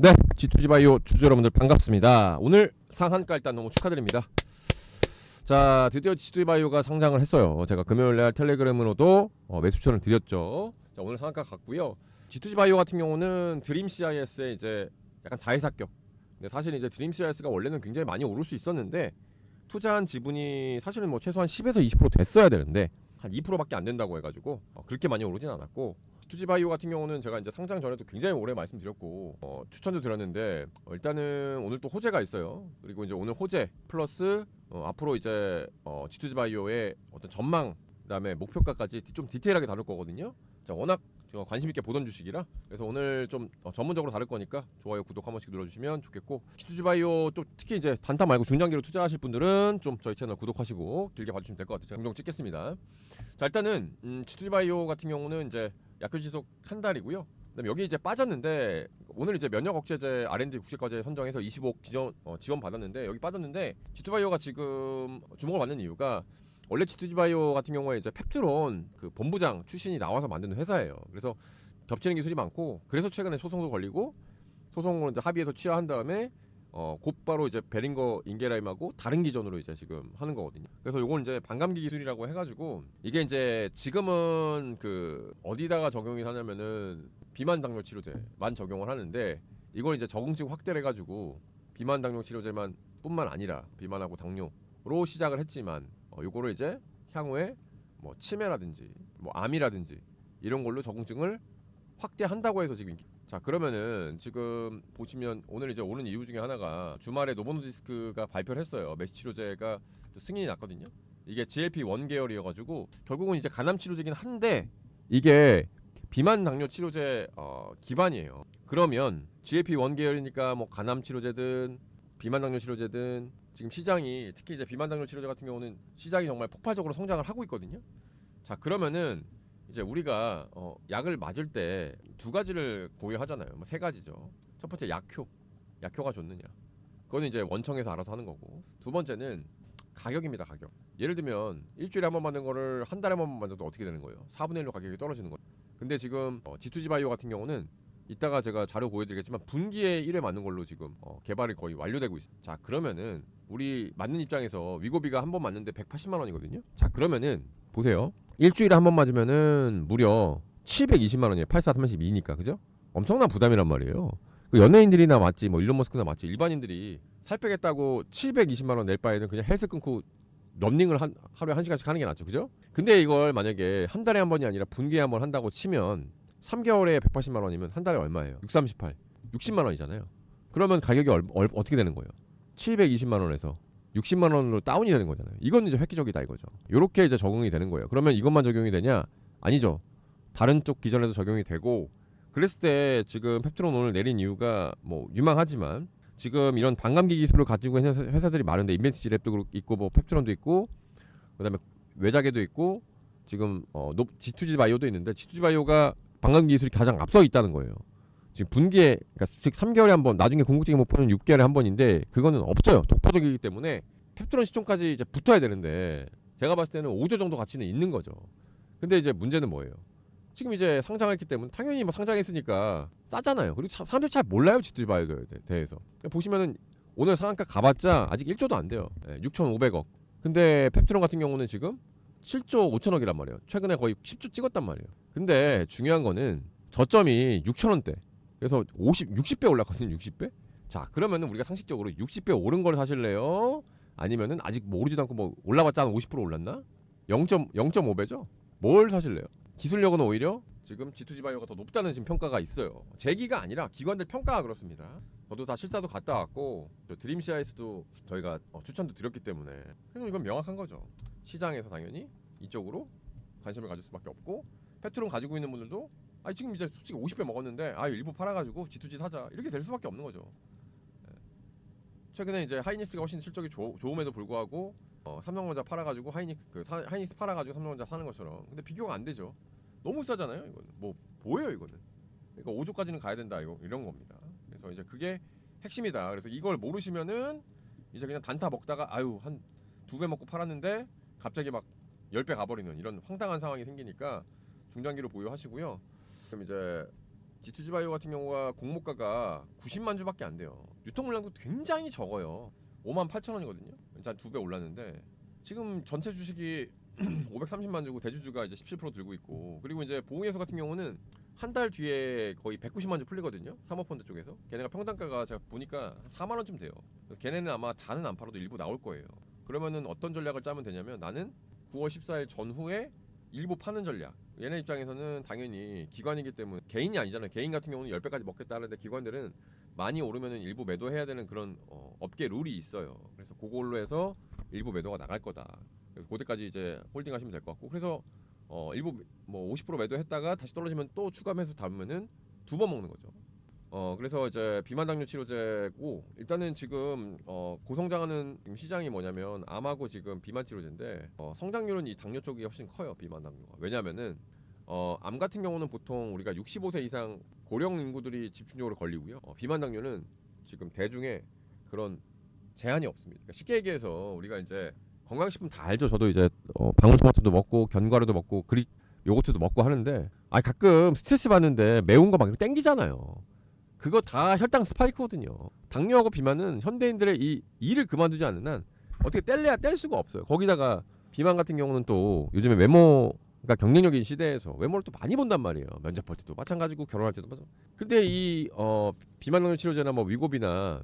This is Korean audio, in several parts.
네, G2G 바이오 주주 여러분들 반갑습니다. 오늘 상한가 일단 너무 축하드립니다. 자, 드디어 G2G 바이오가 상장을 했어요. 제가 금요일 날 텔레그램으로도 어, 매수 추천을 드렸죠. 자, 오늘 상한가 갔고요. G2G 바이오 같은 경우는 드림 CIS의 이제 약간 자회사격. 근데 사실 이제 드림 CIS가 원래는 굉장히 많이 오를 수 있었는데 투자한 지분이 사실은 뭐 최소한 10에서 20% 됐어야 되는데 한 2%밖에 안 된다고 해가지고 어, 그렇게 많이 오르진 않았고 투지 바이오 같은 경우는 제가 이제 상장 전에도 굉장히 오래 말씀드렸고 어, 추천도 드렸는데 어, 일단은 오늘 또 호재가 있어요. 그리고 이제 오늘 호재 플러스 어, 앞으로 이제 어, G2G 바이오의 어떤 전망 그다음에 목표가까지 디- 좀 디테일하게 다룰 거거든요. 자, 워낙 제가 관심 있게 보던 주식이라 그래서 오늘 좀 어, 전문적으로 다룰 거니까 좋아요 구독 한 번씩 눌러주시면 좋겠고 G2G 바이오 또 특히 이제 단타 말고 중장기로 투자하실 분들은 좀 저희 채널 구독하시고 길게 봐주시면 될 것 같아요. 종종 찍겠습니다. 자 일단은 음, G2G 바이오 같은 경우는 이제 약효 지속 한 달이고요. 그다음에 여기 이제 빠졌는데 오늘 이제 면역 억제제 R&D 국제과제 선정해서 25억 지원 어, 지원 받았는데 여기 빠졌는데 G2바이오가 지금 주목을 받는 이유가 원래 G2바이오 같은 경우에 이제 펩트론 그 본부장 출신이 나와서 만드는 회사예요. 그래서 겹치는 기술이 많고 그래서 최근에 소송도 걸리고 소송을 이제 합의해서 취하한 다음에 어 곧바로 이제 베링거 인게라임하고 다른 기전으로 이제 지금 하는 거거든요. 그래서 요건 이제 반감기 기술이라고 해가지고 이게 이제 지금은 그 어디다가 적용이 하냐면은 비만 당뇨 치료제만 적용을 하는데 이걸 이제 적응식 확대를 해가지고 비만 당뇨 치료제만 뿐만 아니라 비만하고 당뇨로 시작을 했지만 어 요거를 이제 향후에 뭐 치매라든지 뭐 암이라든지 이런 걸로 적응증을 확대한다고 해서 지금 자 그러면은 지금 보시면 오늘 이제 오는 이유 중에 하나가 주말에 노보노디스크가 발표를 했어요. 메시 치료제가 또 승인이 났거든요. 이게 GLP-1 계열이어가지고 결국은 이제 간암 치료제긴 한데 이게 비만 당뇨 치료제 어, 기반이에요. 그러면 GLP-1 계열이니까 뭐 간암 치료제든 비만 당뇨 치료제든 지금 시장이 특히 이제 비만 당뇨 치료제 같은 경우는 시장이 정말 폭발적으로 성장을 하고 있거든요. 자 그러면은 이제 우리가 어, 약을 맞을 때 두 가지를 고려하잖아요. 뭐 세 가지죠. 첫 번째 약효, 약효가 좋느냐. 그거는 이제 원청에서 알아서 하는 거고. 두 번째는 가격입니다. 가격. 예를 들면 일주일에 한번 맞는 거를 한 달에 한번 맞아도 어떻게 되는 거예요? 4분의 1로 가격이 떨어지는 거예요. 근데 지금 어, G2G 바이오 같은 경우는 이따가 제가 자료 보여드리겠지만 분기에 1회 맞는 걸로 지금 어, 개발이 거의 완료되고 있어요. 자 그러면은 우리 맞는 입장에서 위고비가 한 번 맞는데 180만 원이거든요. 자 그러면은 보세요. 일주일에 한 번 맞으면은 무려 720만 원이에요. 84 32니까 그죠? 엄청난 부담이란 말이에요. 그 연예인들이나 맞지 뭐 일론 머스크나 맞지 일반인들이 살 빼겠다고 720만 원 낼 바에는 그냥 헬스 끊고 런닝을 한, 하루에 한 시간씩 하는 게 낫죠. 그죠? 근데 이걸 만약에 한 달에 한 번이 아니라 분기에 한 번 한다고 치면 3개월에 180만 원이면 한 달에 얼마예요? 638. 60만 원이잖아요. 그러면 가격이 얼, 얼, 어떻게 되는 거예요? 720만 원에서 60만 원으로 다운이 되는 거잖아요. 이건 이제 획기적이다 이거죠. 요렇게 이제 적응이 되는 거예요. 그러면 이것만 적용이 되냐? 아니죠. 다른 쪽 기전에도 적용이 되고 그랬을 때 지금 펩트론 오늘 내린 이유가 뭐 유망하지만 지금 이런 반감기 기술을 가지고 있는 회사- 회사들이 많은데 인벤티지 랩도 있고 뭐 펩트론도 있고 그다음에 외자계도 있고 지금 어 노- G2G 바이오도 있는데 G2G 바이오가 반감기 기술이 가장 앞서 있다는 거예요. 지금 분기에 그러니까 즉 3개월에 한 번, 나중에 궁극적인 목표는 6개월에 한 번인데 그거는 없어요. 독보적이기 때문에 펩트론 시총까지 이제 붙어야 되는데 제가 봤을 때는 5조 정도 가치는 있는 거죠. 근데 이제 문제는 뭐예요? 지금 이제 상장했기 때문에 당연히 뭐 상장했으니까 싸잖아요. 그리고 차- 사람들이 잘 몰라요 G2G 바이오에 대- 대해서. 보시면은 오늘 상한가 가봤자 아직 1조도 안 돼요. 네, 6,500억. 근데 펩트론 같은 경우는 지금 7조 5천억이란 말이에요. 최근에 거의 10조 찍었단 말이에요. 근데 중요한 거는 저점이 6천원대. 그래서 50, 60배 올랐거든요. 60배. 자, 그러면은 우리가 상식적으로 60배 오른 걸 사실래요? 아니면은 아직 뭐 오르지도 않고 뭐 올라봤자 한 50% 올랐나? 0.0.5배죠. 뭘 사실래요? 기술력은 오히려 지금 G2G 바이오가 더 높다는 지금 평가가 있어요. 제기가 아니라 기관들 평가가 그렇습니다. 저도 다 실사도 갔다 왔고 저 드림 CIS도 저희가 어, 추천도 드렸기 때문에 그래서 이건 명확한 거죠. 시장에서 당연히 이쪽으로 관심을 가질 수밖에 없고 페트론 가지고 있는 분들도 아 지금 이제 솔직히 50배 먹었는데 아 일부 팔아가지고 G2G 사자 이렇게 될 수밖에 없는 거죠. 예. 최근에 이제 하이닉스가 훨씬 실적이 좋, 좋음에도 불구하고 어, 삼성전자 팔아가지고 하이닉스 그 사- 하이닉스 팔아가지고 삼성전자 사는 것처럼 근데 비교가 안 되죠. 너무 싸잖아요. 이거는 뭐 뭐예요 이거는. 그러니까 5조까지는 가야 된다 이거 이런 겁니다. 그래서 이제 그게 핵심이다. 그래서 이걸 모르시면은 이제 그냥 단타 먹다가 아유 한 두 배 먹고 팔았는데 갑자기 막 10배 가버리는 이런 황당한 상황이 생기니까 중장기로 보유하시고요. 그럼 이제 G2G 바이오 같은 경우가 공모가가 90만 주밖에 안 돼요. 유통 물량도 굉장히 적어요. 5만 8천 원이거든요. 한두배 올랐는데 지금 전체 주식이 530만 주고 대주주가 이제 17% 들고 있고 그리고 이제 보응회수 같은 경우는 한 달 뒤에 거의 190만 주 풀리거든요. 사모펀드 쪽에서 걔네가 평단가가 제가 보니까 한 4만 원쯤 돼요. 그래서 걔네는 아마 다는 안 팔아도 일부 나올 거예요. 그러면은 어떤 전략을 짜면 되냐면 나는 9월 14일 전후에 일부 파는 전략. 얘네 입장에서는 당연히 기관이기 때문에 개인이 아니잖아요. 개인 같은 경우는 10배까지 먹겠다 하는데 기관들은 많이 오르면은 일부 매도해야 되는 그런 어, 업계 룰이 있어요. 그래서 그걸로 해서 일부 매도가 나갈 거다. 그래서 그때까지 이제 홀딩 하시면 될 것 같고 그래서 어, 일부 뭐 50% 매도했다가 다시 떨어지면 또 추가 매수 담으면은 두 번 먹는 거죠. 어 그래서 이제 비만 당뇨 치료제고 일단은 지금 어 고성장하는 지금 시장이 뭐냐면 암하고 지금 비만 치료제인데 어 성장률은 이 당뇨 쪽이 훨씬 커요 비만 당뇨가. 왜냐면은 어 암 같은 경우는 보통 우리가 65세 이상 고령 인구들이 집중적으로 걸리고요. 어, 비만 당뇨는 지금 대중에 그런 제한이 없습니다. 그러니까 쉽게 얘기해서 우리가 이제 건강식품 다 알죠. 저도 이제 어, 방울토마토도 먹고 견과류도 먹고 그리 요거트도 먹고 하는데 아 가끔 스트레스 받는데 매운 거 막 땡기잖아요 그거 다 혈당 스파이크거든요. 당뇨하고 비만은 현대인들의 이 일을 그만두지 않는 한 어떻게 뗄래야 뗄 수가 없어요. 거기다가 비만 같은 경우는 또 요즘에 외모가 경쟁력인 시대에서 외모를 또 많이 본단 말이에요. 면접 볼 때도 마찬가지고 결혼할 때도 마찬가지. 근데 이 어, 비만 당뇨 치료제나 뭐 위고비나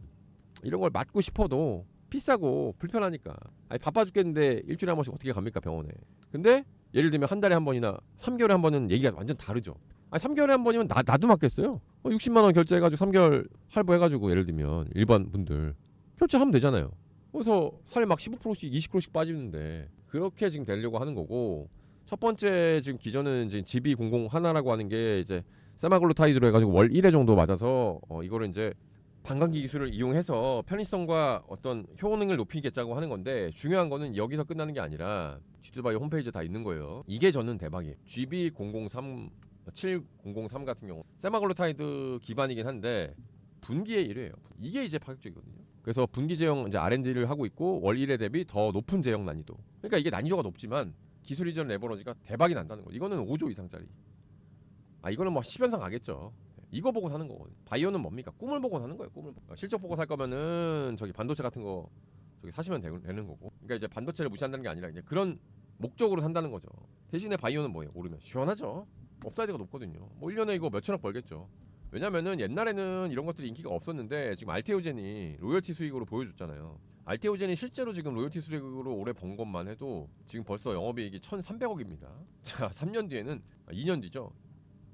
이런 걸 맞고 싶어도 비싸고 불편하니까 아니 바빠 죽겠는데 일주일에 한 번씩 어떻게 갑니까 병원에 근데 예를 들면 한 달에 한 번이나 3개월에 한 번은 얘기가 완전 다르죠 아니 3개월에 한 번이면 나, 나도 맞겠어요 어, 60만 원 결제해가지고 3개월 할부해가지고 예를 들면 일반 분들 결제하면 되잖아요. 그래서 살 막 15%씩 20%씩 빠지는데 그렇게 지금 되려고 하는 거고 첫 번째 지금 기전은 지금 GB00 하나라고 하는 게 이제 세마글루타이드로 해가지고 월 1회 정도 맞아서 어, 이거를 이제 반감기 기술을 이용해서 편의성과 어떤 효능을 높이겠자고 하는 건데 중요한 거는 여기서 끝나는 게 아니라 지두바이 홈페이지에 다 있는 거예요. 이게 저는 대박이에요. GB003 7003 같은 경우 세마글루타이드 기반이긴 한데 분기에 1회예요. 이게 이제 파격적이거든요. 그래서 분기 제형 이제 R&D를 하고 있고 월 1회 대비 더 높은 제형 난이도. 그러니까 이게 난이도가 높지만 기술 이전 레버러지가 대박이 난다는 거. 이거는 5조 이상짜리. 아 이거는 뭐 10연상 가겠죠. 이거 보고 사는 거거든요. 바이오는 뭡니까? 꿈을 보고 사는 거예요. 꿈을 보고. 실적 보고 살 거면은 저기 반도체 같은 거 저기 사시면 되, 되는 거고. 그러니까 이제 반도체를 무시한다는 게 아니라 이제 그런 목적으로 산다는 거죠. 대신에 바이오는 뭐예요? 오르면 시원하죠. 업사이드가 높거든요. 뭐 1년에 이거 몇천억 벌겠죠. 왜냐면은 옛날에는 이런 것들이 인기가 없었는데 지금 알테오젠이 로열티 수익으로 보여줬잖아요. 알테오젠이 실제로 지금 로열티 수익으로 올해 번 것만 해도 지금 벌써 영업이익이 1,300억입니다. 자, 3년 뒤에는 아, 2년 뒤죠.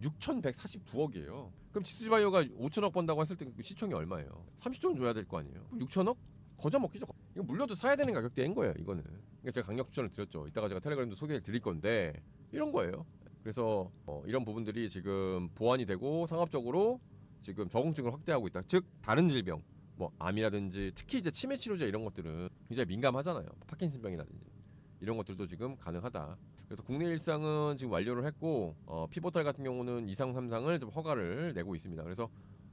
6,149억이에요. 그럼 지수바이오가 5천억 번다고 했을 때그 시총이 얼마예요? 30조는 줘야 될 거 아니에요? 6천억? 거저 먹기죠. 이거 물려도 사야 되는 가격대인 거예요. 이거는. 그러니까 제가 강력 추천을 드렸죠. 이따가 제가 텔레그램도 소개를 드릴 건데 이런 거예요. 그래서 어, 이런 부분들이 지금 보완이 되고 상업적으로 지금 적응증을 확대하고 있다. 즉 다른 질병, 뭐 암이라든지 특히 이제 치매 치료제 이런 것들은 굉장히 민감하잖아요. 파킨슨병이라든지 이런 것들도 지금 가능하다. 그래서 국내 일상은 지금 완료를 했고 어, 피보탈 같은 경우는 2상 3상을 좀 허가를 내고 있습니다. 그래서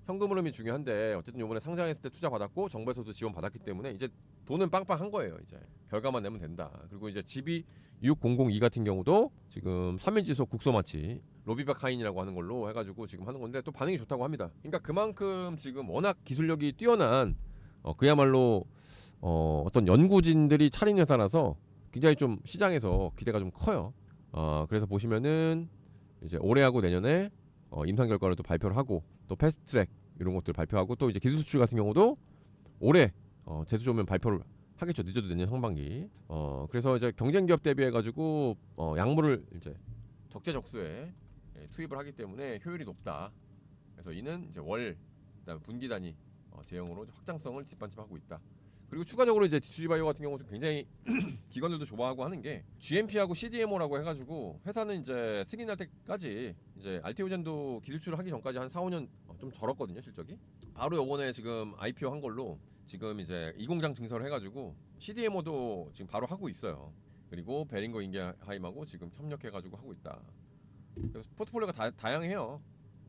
현금 흐름이 중요한데 어쨌든 이번에 상장했을 때 투자 받았고 정부에서도 지원 받았기 때문에 이제 돈은 빵빵한 거예요. 이제 결과만 내면 된다. 그리고 이제 GB 6002 같은 경우도 지금 3일 지속 국소마치 로비바카인이라고 하는 걸로 해가지고 지금 하는 건데 또 반응이 좋다고 합니다. 그러니까 그만큼 지금 워낙 기술력이 뛰어난 어, 그야말로 어, 어떤 연구진들이 차린 회사라서 굉장히 좀 시장에서 기대가 좀 커요. 어, 그래서 보시면은 이제 올해하고 내년에 어, 임상 결과를 또 발표를 하고 또 패스트트랙 이런 것들 발표하고 또 이제 기술 수출 같은 경우도 올해 어, 재수 좋으면 발표를 하겠죠. 늦어도 내년 상반기. 어, 그래서 이제 경쟁 기업 대비해 가지고 어, 약물을 이제 적재적소에 예, 투입을 하기 때문에 효율이 높다. 그래서 이는 이제 월 그다음에 분기 단위 어, 제형으로 확장성을 뒷받침하고 있다. 그리고 추가적으로 이제 디투지바이오 같은 경우도 굉장히 기관들도 좋아하고 하는 게 GMP하고 CDMO라고 해가지고 회사는 이제 승인할 때까지 이제 알테오젠도 기술출을 하기 전까지 한 4, 5년 어, 좀 절었거든요 실적이. 바로 요번에 지금 IPO 한 걸로 지금 이제 이 공장 증설을 해가지고 CDMO도 지금 바로 하고 있어요. 그리고 베링거 인게하임하고 지금 협력해가지고 하고 있다. 그래서 포트폴리오가 다, 다양해요.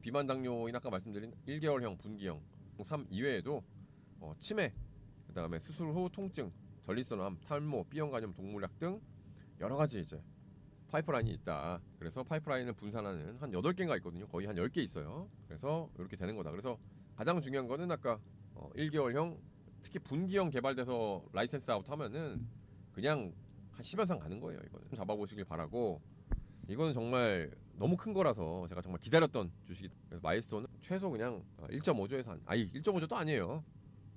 비만 당뇨인 아까 말씀드린 1개월형, 분기형, 3 이외에도 어, 치매, 그다음에 수술 후 통증, 전립선암, 탈모, B형 간염, 동물약 등 여러 가지 이제 파이프라인이 있다. 그래서 파이프라인을 분산하는 한 8개가 있거든요. 거의 한 10개 있어요. 그래서 이렇게 되는 거다. 그래서 가장 중요한 거는 아까 어, 1개월형 특히 분기형 개발돼서 라이센스 아웃 하면은 그냥 한 10여 상 가는 거예요. 이거는 잡아보시길 바라고 이거는 정말 너무 큰 거라서 제가 정말 기다렸던 주식이 그래서 마일스톤은 최소 그냥 1.5조에서 한 아니 1.5조도 아니에요.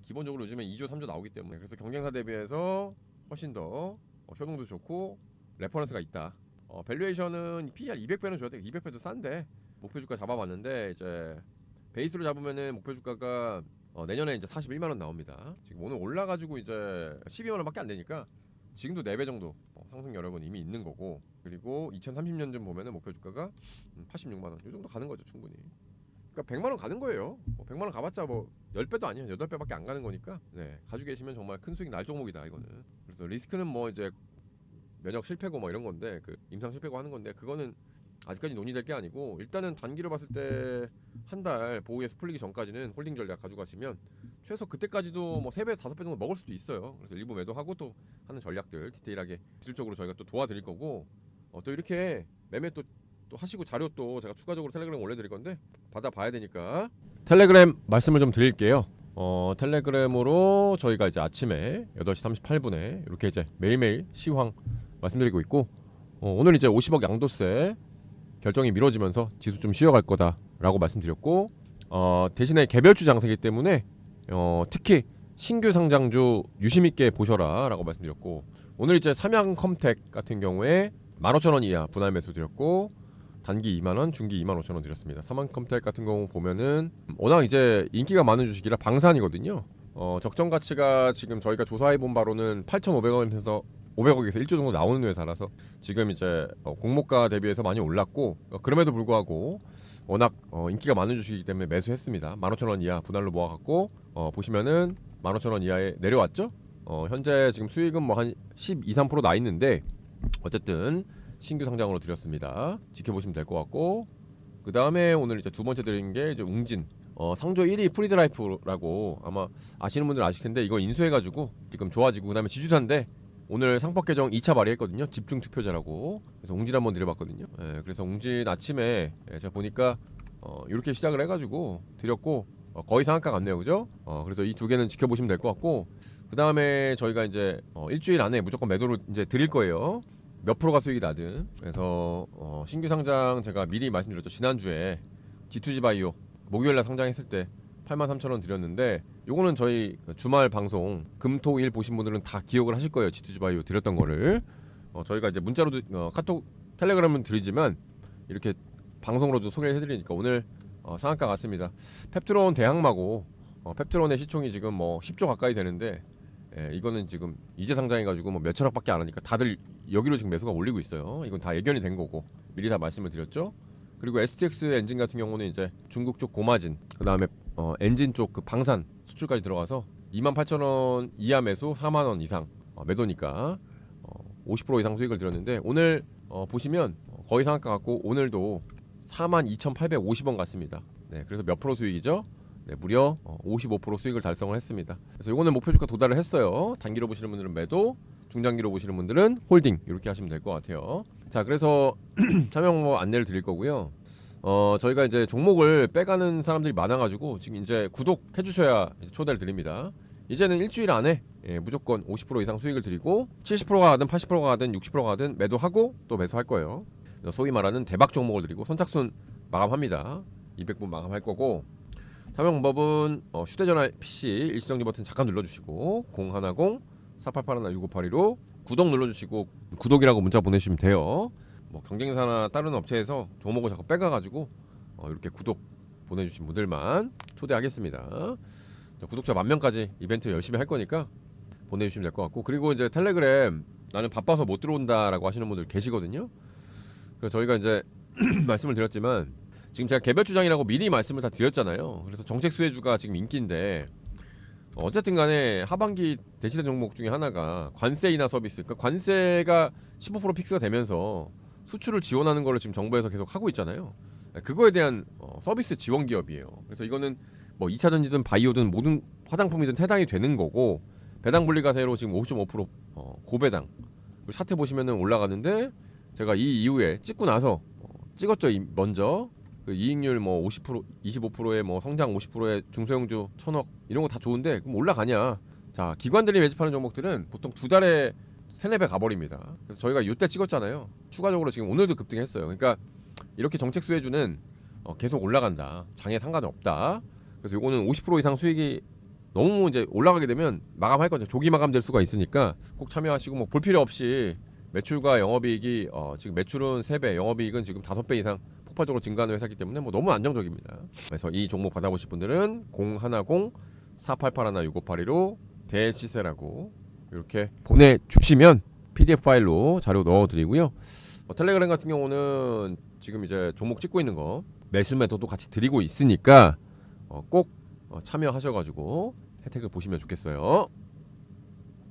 기본적으로 요즘에 2조 3조 나오기 때문에 그래서 경쟁사 대비해서 훨씬 더 어, 효능도 좋고 레퍼런스가 있다. 어, 밸류에이션은 PER 200배는 줘야 돼. 200배도 싼데 목표 주가 잡아봤는데 이제 베이스로 잡으면은 목표 주가가 어, 내년에 이제 41만 원 나옵니다. 지금 오늘 올라가지고 이제 12만 원밖에 안 되니까 지금도 4배 정도 어, 상승 여력은 이미 있는 거고 그리고 2030년쯤 보면은 목표 주가가 음, 86만 원. 이 정도 가는 거죠 충분히. 그러니까 100만 원 가는 거예요. 뭐 100만 원 가봤자 뭐 10배도 아니에요. 8배밖에 안 가는 거니까. 네. 가지고 계시면 정말 큰 수익 날 종목이다 이거는. 그래서 리스크는 뭐 이제 면역 실패고 뭐 이런 건데 그 임상 실패고 하는 건데 그거는 아직까지 논의될 게 아니고 일단은 단기로 봤을 때 한 달 보호에서 풀리기 전까지는 홀딩 전략 가져가시면 최소 그때까지도 뭐 3배, 5배 정도 먹을 수도 있어요. 그래서 일부 매도하고 또 하는 전략들 디테일하게 기술적으로 저희가 또 도와드릴 거고 어, 또 이렇게 매매 또, 또 하시고 자료 또 제가 추가적으로 텔레그램 올려드릴 건데 받아봐야 되니까 텔레그램 말씀을 좀 드릴게요. 어, 텔레그램으로 저희가 이제 아침에 8시 38분에 이렇게 이제 매일매일 시황 말씀드리고 있고 어, 오늘 이제 50억 양도세 결정이 미뤄지면서 지수 좀 쉬어갈 거다라고 말씀드렸고 어, 대신에 개별주 장세기 때문에 어, 특히 신규 상장주 유심 있게 보셔라라고 말씀드렸고 오늘 이제 삼양 컴텍 같은 경우에 15,000원 이하 분할 매수 드렸고 단기 2만 원, 중기 2만 5천 원 드렸습니다. 삼양 컴텍 같은 경우 보면은 워낙 이제 인기가 많은 주식이라 방산이거든요. 어, 적정 가치가 지금 저희가 조사해 본 바로는 8,500원에서 500억에서 1조 정도 나오는 회사라서 지금 이제 어, 공모가 대비해서 많이 올랐고 어, 그럼에도 불구하고 워낙 어, 인기가 많은 주식이기 때문에 매수했습니다. 15,000원 이하 분할로 모아갖고 어, 보시면은 15,000원 이하에 내려왔죠. 어, 현재 지금 수익은 뭐 한 12, 3%나 있는데 어쨌든 신규 상장으로 드렸습니다. 지켜보시면 될 것 같고 그 다음에 오늘 이제 두 번째 드린 게 이제 웅진 어, 상조 1위 프리드라이프라고 아마 아시는 분들 아실 텐데 이거 인수해가지고 지금 좋아지고 그 다음에 지주사인데 오늘 상법 개정 2차 발의했거든요. 집중 투표제라고. 그래서 웅진 한번 드려봤거든요. 예, 그래서 웅진 아침에 예, 제가 보니까 어, 이렇게 시작을 해가지고 드렸고 어, 거의 상한가 같네요, 그죠? 어, 그래서 이 두 개는 지켜보시면 될 것 같고 그 다음에 저희가 이제 어, 일주일 안에 무조건 매도를 이제 드릴 거예요. 몇 프로가 수익이 나든. 그래서 어, 신규 상장 제가 미리 말씀드렸죠. 지난주에 G2G 바이오 목요일날 상장했을 때 83,000원 드렸는데 요거는 저희 주말 방송 금토일 보신 분들은 다 기억을 하실 거예요. G2G 바이오 드렸던 거를. 어, 저희가 이제 문자로도 어, 카톡 텔레그램은 드리지만 이렇게 방송으로도 소개를 해드리니까 오늘 어, 상한가 같습니다. 펩트론 대항마고 어, 펩트론의 시총이 지금 뭐 10조 가까이 되는데 예, 이거는 지금 이제 상장해가지고 뭐 몇천억밖에 안 하니까 다들 여기로 지금 매수가 올리고 있어요. 이건 다 예견이 된 거고 미리 다 말씀을 드렸죠. 그리고 STX 엔진 같은 경우는 이제 중국 쪽 고마진 그 다음에 어, 엔진 쪽 그 방산 수출까지 들어가서 28,000원 이하 매수 4만 원 이상 어, 매도니까 어, 50% 이상 수익을 들었는데 오늘 어, 보시면 어, 거의 상한가 같고 오늘도 42,850원 같습니다. 네, 그래서 몇 프로 수익이죠? 네, 무려 어, 55% 수익을 달성을 했습니다. 그래서 이거는 목표 주가 도달을 했어요. 단기로 보시는 분들은 매도, 중장기로 보시는 분들은 홀딩 이렇게 하시면 될 것 같아요. 자, 그래서 참여 방법 안내를 드릴 거고요. 어, 저희가 이제 종목을 빼가는 사람들이 많아가지고 지금 이제 구독해 주셔야 초대를 드립니다. 이제는 일주일 안에 예, 무조건 50% 이상 수익을 드리고 70%가 가든 80%가 가든 60%가 가든 매도하고 또 매수할 거예요. 소위 말하는 대박 종목을 드리고 선착순 마감합니다. 200분 마감할 거고 참여 방법은 어, 휴대전화 PC 일시정지 버튼 잠깐 눌러주시고 010 4881 6582로 구독 눌러주시고 구독이라고 문자 보내주시면 돼요. 뭐 경쟁사나 다른 업체에서 종목을 자꾸 빼가가지고 어, 이렇게 구독 보내주신 분들만 초대하겠습니다. 자, 구독자 만 명까지 이벤트 열심히 할 거니까 보내주시면 될 것 같고 그리고 이제 텔레그램 나는 바빠서 못 들어온다라고 하시는 분들 계시거든요. 그래서 저희가 이제 말씀을 드렸지만 지금 제가 개별 주장이라고 미리 말씀을 다 드렸잖아요. 그래서 정책 수혜주가 지금 인기인데 어쨌든 간에 하반기 대치된 종목 중에 하나가 관세 인하 서비스. 그러니까 관세가 15% 픽스가 되면서 수출을 지원하는 거를 지금 정부에서 계속 하고 있잖아요. 그거에 대한 어, 서비스 지원 기업이에요. 그래서 이거는 뭐 2차 전지든 바이오든 모든 화장품이든 해당이 되는 거고 배당 분리가세로 지금 5.5% 어, 고배당 차트 보시면은 올라가는데 제가 이 이후에 찍고 나서 어, 찍었죠. 이- 먼저 그 이익률 뭐 50% 25%에 뭐 성장 50%에 중소형주 천억 이런 거 다 좋은데 그럼 올라가냐? 자 기관들이 매집하는 종목들은 보통 두 달에 세네 배 가버립니다. 그래서 저희가 이때 찍었잖아요. 추가적으로 지금 오늘도 급등했어요. 그러니까 이렇게 정책 수혜주는 어, 계속 올라간다. 장에 상관이 없다. 그래서 요거는 50% 이상 수익이 너무 이제 올라가게 되면 마감할 거죠. 조기 마감될 수가 있으니까 꼭 참여하시고 뭐 볼 필요 없이 매출과 영업이익이 어, 지금 매출은 3배, 영업이익은 지금 5배 이상 폭발적으로 증가하는 회사이기 때문에 뭐 너무 안정적입니다. 그래서 이 종목 받아보실 분들은 010 4881 6582로 대시세라고 이렇게 보내주시면 PDF 파일로 자료 넣어드리고요. 어, 텔레그램 같은 경우는 지금 이제 종목 찍고 있는 거 매수 매도도 같이 드리고 있으니까 어, 꼭 어, 참여하셔가지고 혜택을 보시면 좋겠어요.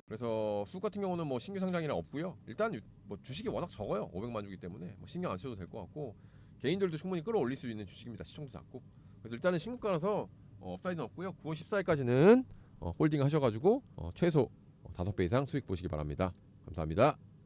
그래서 수국 같은 경우는 뭐 신규 상장이라 없고요. 일단 유- 뭐 주식이 워낙 적어요. 500만 주기 때문에 뭐 신경 안 쓰셔도 될 것 같고 개인들도 충분히 끌어올릴 수 있는 주식입니다. 시청도 작고 그래서 일단은 신고가라서 어, 업사이드는 없고요. 9월 14일까지는 어, 홀딩 하셔가지고 어, 최소 5배 이상 수익 보시기 바랍니다. 감사합니다.